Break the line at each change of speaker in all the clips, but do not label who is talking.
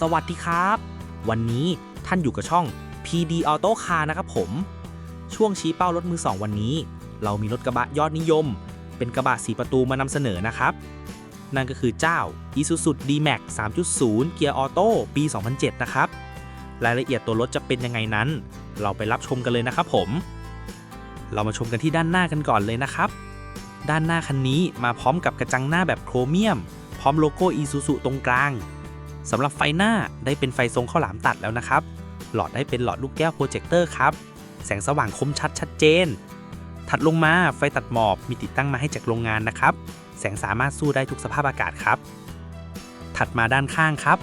สวัสดีครับ วันนี้ท่านอยู่กับช่อง PD Auto Car นะครับผม ช่วงชี้เป้ารถมือ 2 วันนี้ เรามีรถกระบะยอดนิยม เป็นกระบะสีประตูมานำเสนอนะครับ นั่นก็คือเจ้า Isuzu D-Max 3.0 เกียร์ออโต้ปี 2007 นะครับ รายละเอียดตัวรถจะเป็นยังไงนั้น เราไปรับชมกันเลยนะครับผม เรามาชมกันที่ด้านหน้ากันก่อนเลยนะครับ ด้านหน้าคันนี้มาพร้อมกับกระจังหน้าแบบโครเมียม พร้อมโลโก้ Isuzu ตรงกลาง สำหรับไฟหน้าได้เป็นไฟทรงข้าวหลามตัดแล้วนะครับ หลอดได้เป็นหลอดลูกแก้วโปรเจคเตอร์ครับ แสงสว่างคมชัดชัดเจน ถัดลงมาไฟตัดหมอบมีติดตั้งมาให้จากโรงงานนะครับ แสงสามารถสู้ได้ทุกสภาพอากาศครับ ถัดมาด้านข้างครับ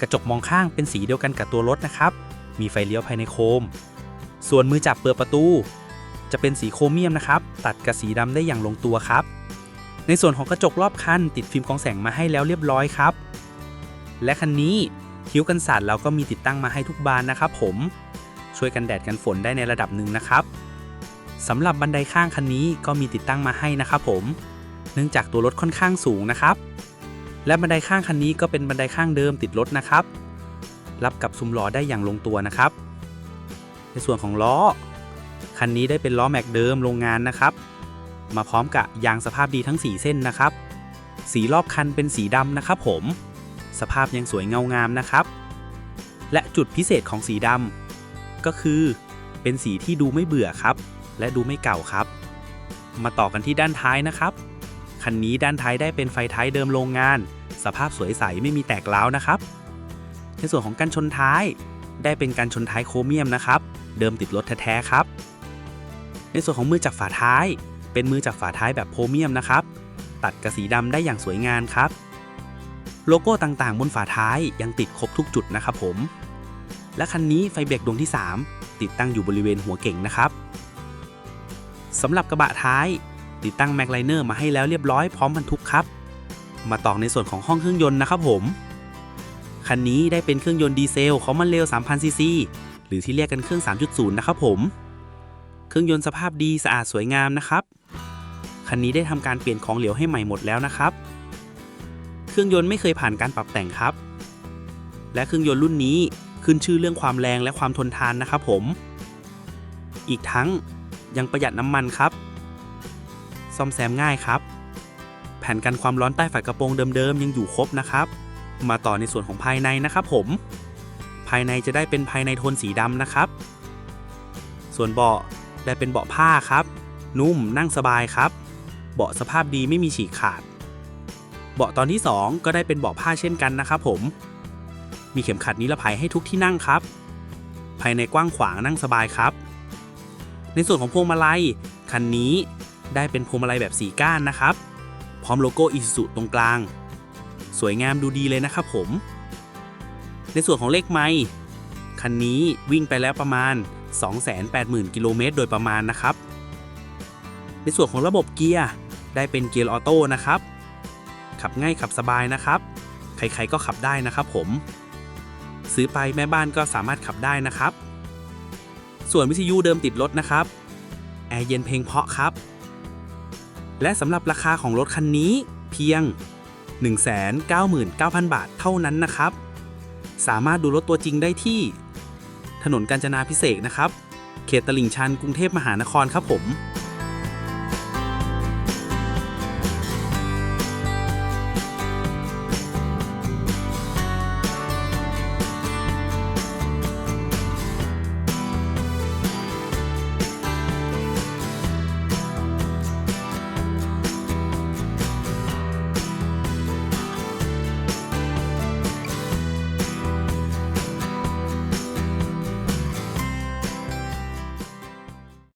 กระจกมองข้างเป็นสีเดียวกันกับตัวรถนะครับ มีไฟเลี้ยวภายในโคม ส่วนมือจับเปิดประตู จะเป็นสีโครเมียมนะครับ ตัดกับสีดำได้อย่างลงตัวครับ ในส่วนของกระจกรอบคันติดฟิล์มกองแสงมาให้แล้วเรียบร้อยครับ และคันนี้คิ้วกันสาดเราก็มีติดตั้งมาให้ทุกบานนะครับผม ช่วยกันแดดกันฝนได้ในระดับหนึ่งนะครับสำหรับบันไดข้างคันนี้ก็มีติดตั้งมาให้นะครับผม เนื่องจากตัวรถค่อนข้างสูงนะครับ และบันไดข้างคันนี้ก็เป็นบันไดข้างเดิมติดรถนะครับ รับกับซุ้มล้อได้อย่างลงตัวนะครับ ในส่วนของล้อ คันนี้ได้เป็นล้อแม็กเดิมโรงงานนะครับ มาพร้อมกับยางสภาพดีทั้ง 4 เส้นนะครับ สีรอบคันเป็นสีดำนะครับผม สภาพยังสวยเงางามนะครับ และจุดพิเศษของสีดำก็คือ เป็นสีที่ดูไม่เบื่อครับ และดูไม่เก่าครับ มาต่อกันที่ด้านท้ายนะครับ คันนี้ด้านท้ายได้เป็นไฟท้ายเดิมโรงงาน สภาพสวยใสไม่มีแตกร้าวนะครับ ในส่วนของกันชนท้ายได้เป็นการชนท้ายโครเมียมนะครับ เดิมติดรถแท้ๆครับ ในส่วนของมือจับฝาท้าย เป็นมือจับฝาท้ายแบบโครเมียมนะครับ ตัดกับสีดำได้อย่างสวยงามครับ โลโก้ต่างๆ บนฝาท้ายยังติดครบทุกจุดนะครับผม และคันนี้ไฟเบรกดวงที่ 3 ติดตั้งอยู่บริเวณหัวเก่งนะครับสำหรับกระบะท้าย ติดตั้งแม็กไลเนอร์มาให้แล้วเรียบร้อยพร้อมบรรทุกครับ มาต่อในส่วนของห้องเครื่องยนต์นะครับผม คันนี้ได้เป็นเครื่องยนต์ดีเซลคอมมอนเรล3,000ซีซีหรือที่เรียกกันเครื่อง 3.0 นะครับผม เครื่องยนต์สภาพดีสะอาดสวยงามนะครับ คันนี้ได้ทำการเปลี่ยนของเหลวให้ใหม่หมดแล้วนะครับ รื่องยนต์ไม่เคยผ่านการปรับแต่งครับ และเครื่องยนต์รุ่นนี้ขึ้นชื่อเรื่องความแรงและความทนทานนะครับผม อีกทั้งยังประหยัดน้ำมันครับ ซ่อมแซมง่ายครับ แผ่นกันความร้อนใต้ฝากระโปรงเดิมๆยังอยู่ครบนะครับ มาต่อในส่วนของภายในนะครับผม ภายในจะได้เป็นภายในโทนสีดำนะครับ ส่วนเบาะได้เป็นเบาะผ้าครับ นุ่มนั่งสบายครับ เบาะสภาพดีไม่มีฉีกขาด เบาะตอนที่ 2 ก็ได้เป็นเบาะผ้าเช่นกันนะครับผม มีเข็มขัดนิรภัยให้ทุกที่นั่งครับ ภายในกว้างขวางนั่งสบายครับ ในส่วนของพวงมาลัย คันนี้ได้เป็นพวงมาลัยแบบสีก้านนะครับ พร้อมโลโก้อิสุตรงกลาง สวยงามดูดีเลยนะครับผม ในส่วนของเลขไมล์คันนี้วิ่งไปแล้วประมาณ 280,000 กิโลเมตรโดยประมาณนะครับ ในส่วนของระบบเกียร์ได้เป็นเกียร์ออโต้นะครับ ขับง่ายขับสบายนะครับ ใครๆก็ขับได้นะครับผม ซื้อไปแม่บ้านก็สามารถขับได้นะครับ ส่วนวิทยุเดิมติดรถนะครับ แอร์เย็นเพลงเพาะครับ และสำหรับราคาของรถคันนี้เพียง 199,000 บาทเท่านั้นนะครับ สามารถดูรถตัวจริงได้ที่ ถนนกาญจนาพิเศษนะครับ เขตตลิ่งชันกรุงเทพมหานครครับผม